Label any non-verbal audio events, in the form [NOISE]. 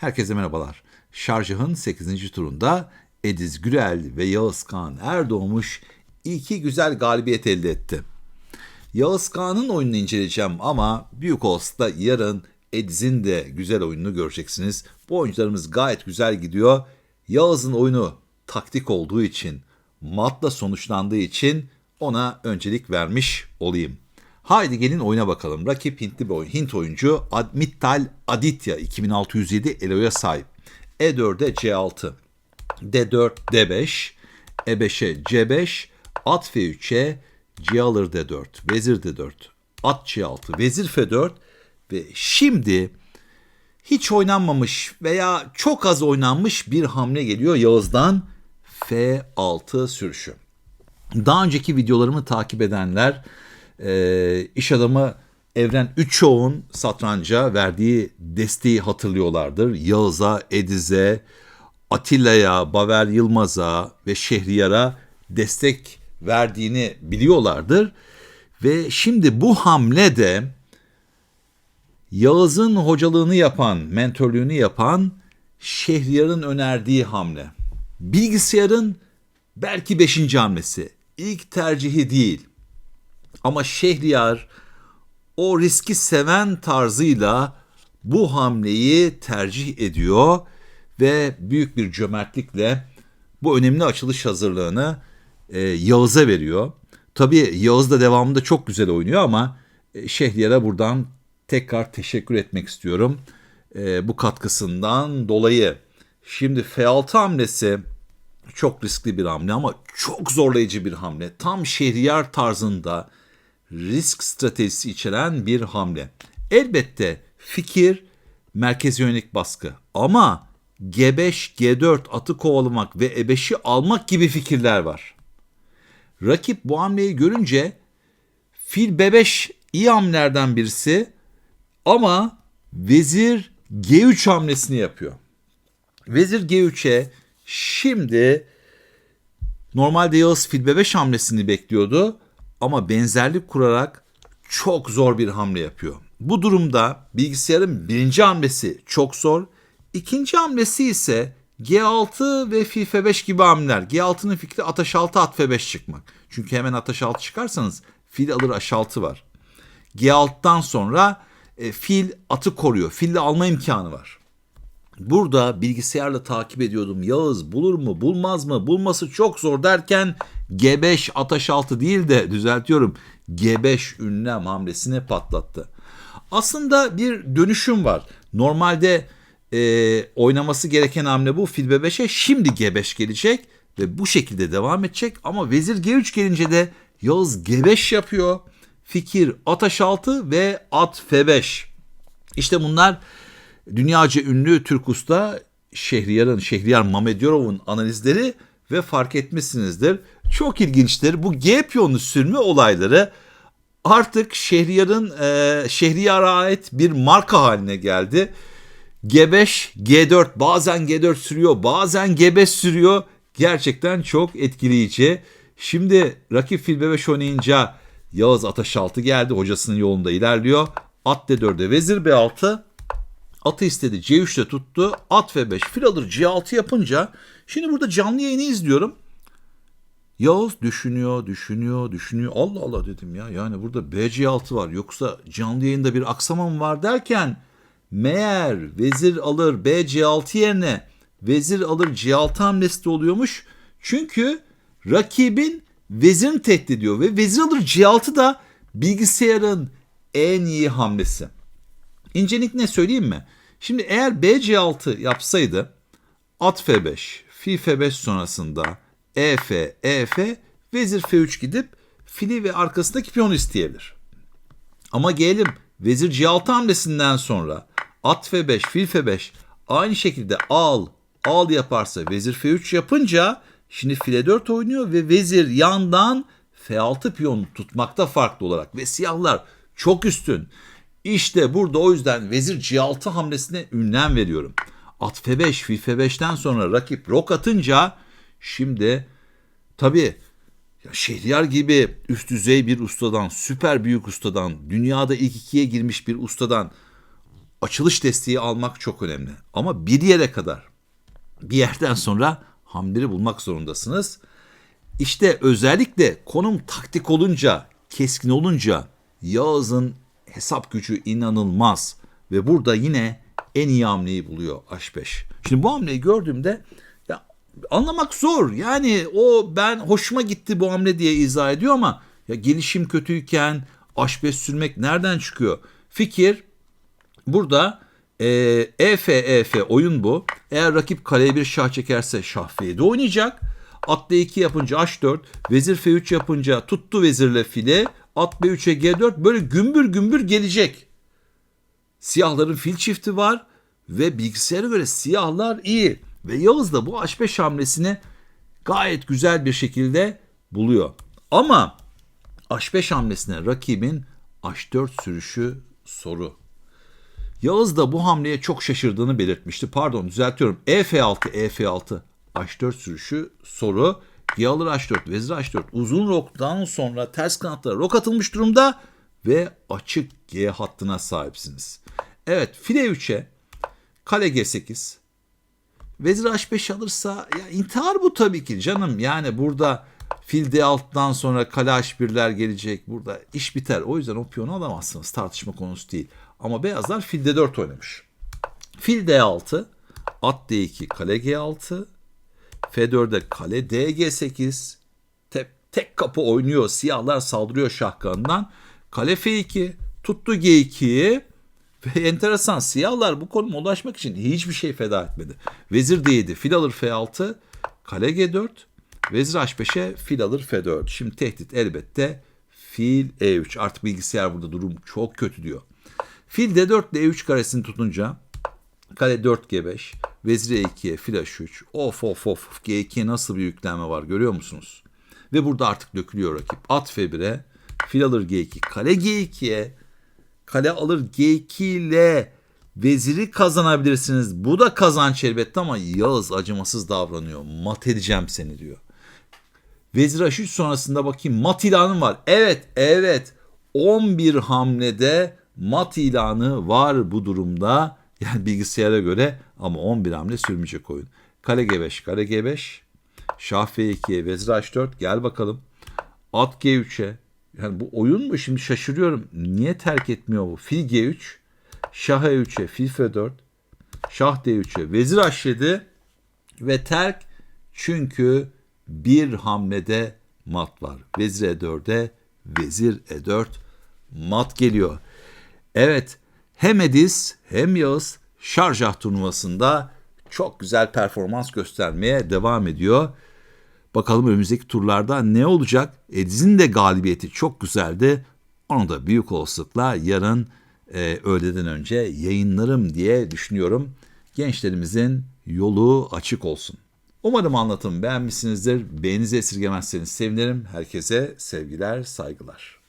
Herkese merhabalar. Şarjah'ın 8. turunda Ediz Gürel ve Yağız Kağan Erdoğmuş iki güzel galibiyet elde etti. Yağız Kağan'ın oyununu inceleyeceğim ama büyük olsa yarın Ediz'in de güzel oyununu göreceksiniz. Bu oyuncularımız gayet güzel gidiyor. Yağız'ın oyunu taktik olduğu için, matla sonuçlandığı için ona öncelik vermiş olayım. Haydi gelin oyuna bakalım. Rakip Hintli bir oyun. Hint oyuncu Admittal Aditya 2607 eloya sahip. E4'e C6, D4 D5, E5'e C5, at F3'e C alır D4, vezir D4, at C6, vezir F4 ve şimdi hiç oynanmamış veya çok az oynanmış bir hamle geliyor Yağız'dan F6 sürüşü. Daha önceki videolarımı takip edenler e, iş adamı Evren Üçoğ'un satranca verdiği desteği hatırlıyorlardır. Yağız'a, Ediz'e, Atilla'ya, Baver Yılmaz'a ve Şehriyar'a destek verdiğini biliyorlardır. Ve şimdi bu hamle de Yağız'ın hocalığını yapan, mentörlüğünü yapan Şehriyar'ın önerdiği hamle. Bilgisayarın belki beşinci hamlesi. İlk tercihi değil. Ama Şehriyar o riski seven tarzıyla bu hamleyi tercih ediyor ve büyük bir cömertlikle bu önemli açılış hazırlığını e, Yağız'a veriyor. Tabii Yağız da devamında çok güzel oynuyor ama e, Şehriyar'a buradan tekrar teşekkür etmek istiyorum e, bu katkısından dolayı. Şimdi F6 hamlesi çok riskli bir hamle ama çok zorlayıcı bir hamle. Tam Şehriyar tarzında risk stratejisi içeren bir hamle. Elbette fikir merkez yönelik baskı ama G5, G4 atı kovalamak ve E5'i almak gibi fikirler var. Rakip bu hamleyi görünce fil B5 iyi hamlelerden birisi ama vezir G3 hamlesini yapıyor. Vezir G3'e şimdi normalde Yağız fil B5 hamlesini bekliyordu ama benzerlik kurarak çok zor bir hamle yapıyor. Bu durumda bilgisayarın birinci hamlesi çok zor. İkinci hamlesi ise G6 ve fil F5 gibi hamleler. G6'nın fikri ataş 6 at F5 çıkmak. Çünkü hemen ataş 6 çıkarsanız fil alır H6 var. G6'dan sonra e, fil atı koruyor. Fille alma imkanı var. Burada bilgisayarla takip ediyordum. Yağız bulur mu bulmaz mı bulması çok zor derken G5 ataş altı değil de düzeltiyorum G5 ünlem hamlesini patlattı. Aslında bir dönüşüm var. Normalde e, oynaması gereken hamle bu. Fil B5'e şimdi G5 gelecek ve bu şekilde devam edecek. Ama vezir G3 gelince de Yağız G5 yapıyor. Fikir ataş altı ve at F5. İşte bunlar dünyaca ünlü Türk usta Şehriyar'ın, Şehriyar Mamedyorov'un analizleri ve fark etmişsinizdir. Çok ilginçtir. Bu G piyonu sürme olayları artık Şehriyar'ın e, Şehriyar'a ait bir marka haline geldi. G5, G4 bazen G4 sürüyor bazen G5 sürüyor. Gerçekten çok etkileyici. Şimdi rakip fil B5 oynayınca Yağız Ataş 6 geldi. Hocasının yolunda ilerliyor. At D4'e vezir B6. Atı istedi. C3'te tuttu. At F5 fil alır C6 yapınca şimdi burada canlı yayını izliyorum. Yağız düşünüyor, düşünüyor, düşünüyor. Allah Allah dedim ya. Yani burada BC6 var. Yoksa canlı yayında bir aksama mı var derken meğer vezir alır BC6 yerine vezir alır C6 hamlesi de oluyormuş. Çünkü rakibin vezirini tehdit ediyor ve vezir alır C6 da bilgisayarın en iyi hamlesi. İncelik ne söyleyeyim mi? Şimdi eğer BC6 yapsaydı at F5, fi F5 sonrasında EF, EF, vezir F3 gidip fili ve arkasındaki piyonu isteyebilir. Ama gelelim vezir C6 hamlesinden sonra at F5, fil F5 aynı şekilde al, al yaparsa vezir F3 yapınca şimdi file 4 oynuyor ve vezir yandan F6 piyonu tutmakta farklı olarak ve siyahlar çok üstün. İşte burada o yüzden vezir C6 hamlesine ünlem veriyorum. At F5, fil F5'ten sonra rakip rok atınca Şimdi tabii ya Şehriyar gibi üst düzey bir ustadan, süper büyük ustadan, dünyada ilk ikiye girmiş bir ustadan açılış desteği almak çok önemli. Ama bir yere kadar. Bir yerden sonra hamleleri bulmak zorundasınız. İşte özellikle konum taktik olunca, keskin olunca Yağız'ın hesap gücü inanılmaz. Ve burada yine en iyi hamleyi buluyor H5. Şimdi bu hamleyi gördüğümde anlamak zor. Yani o ben hoşuma gitti bu hamle diye izah ediyor ama ya gelişim kötüyken H5 sürmek nereden çıkıyor? Fikir burada e, EF EF oyun bu. Eğer rakip kaleye bir şah çekerse şah F7 oynayacak. At D2 yapınca H4, vezir F3 yapınca tuttu vezirle file, at B3'e G4 böyle gümbür gümbür gelecek. Siyahların fil çifti var ve bilgisayara göre siyahlar iyi. Ve Yağız da bu H5 hamlesini gayet güzel bir şekilde buluyor. Ama H5 hamlesine rakibin H4 sürüşü soru. Yağız da bu hamleye çok şaşırdığını belirtmişti. Pardon düzeltiyorum. E EF6, EF6, H4 sürüşü soru. G alır H4, vezir H4. Uzun roktan sonra ters kanatlara rok atılmış durumda ve açık G hattına sahipsiniz. Evet file 3'e kale G8, vezir H5 alırsa ya intihar bu tabii ki canım. Yani burada fil D6'dan sonra kale H1'ler gelecek. Burada iş biter. O yüzden o piyonu alamazsınız. Tartışma konusu değil. Ama beyazlar fil D4 oynamış. Fil D6, at D2, kale G6, F4'e kale DG8. Tek, tek kapı oynuyor. Siyahlar saldırıyor şahkanından. Kale F2, tuttu G2'yi. [LAUGHS] Ve enteresan siyahlar bu konuma ulaşmak için hiçbir şey feda etmedi. Vezir D7, fil alır F6, kale G4, vezir H5'e fil alır F4. Şimdi tehdit elbette fil E3. Artık bilgisayar burada durum çok kötü diyor. Fil D4 D3 karesini tutunca kale 4 G5, vezir E2'ye fil H3. Of of of G2'ye nasıl bir yüklenme var görüyor musunuz? Ve burada artık dökülüyor rakip. At F1'e, fil alır G2, kale G2'ye, kale alır G2 ile veziri kazanabilirsiniz. Bu da kazanç elbette ama Yağız acımasız davranıyor. Mat edeceğim seni diyor. Vezir H3 sonrasında bakayım mat ilanım var. Evet evet 11 hamlede mat ilanı var bu durumda. [LAUGHS] Yani bilgisayara göre ama 11 hamle sürmeyecek oyun. Kale G5, kale G5. Şah F2'ye, vezir H4 gel bakalım. At G3'e. Yani bu oyun mu şimdi şaşırıyorum. Niye terk etmiyor bu? Fil G3, Şah E3'e, fil F4, Şah D3'e, vezir H7 ve terk çünkü bir hamlede mat var. Vezir E4'e, vezir E4 mat geliyor. Evet hem Ediz hem Yağız Şarjah turnuvasında çok güzel performans göstermeye devam ediyor. Bakalım önümüzdeki turlarda ne olacak? Ediz'in de galibiyeti çok güzeldi. Onu da büyük olasılıkla yarın e, öğleden önce yayınlarım diye düşünüyorum. Gençlerimizin yolu açık olsun. Umarım anlatım beğenmişsinizdir. Beğeninizi esirgemezseniz sevinirim. Herkese sevgiler, saygılar.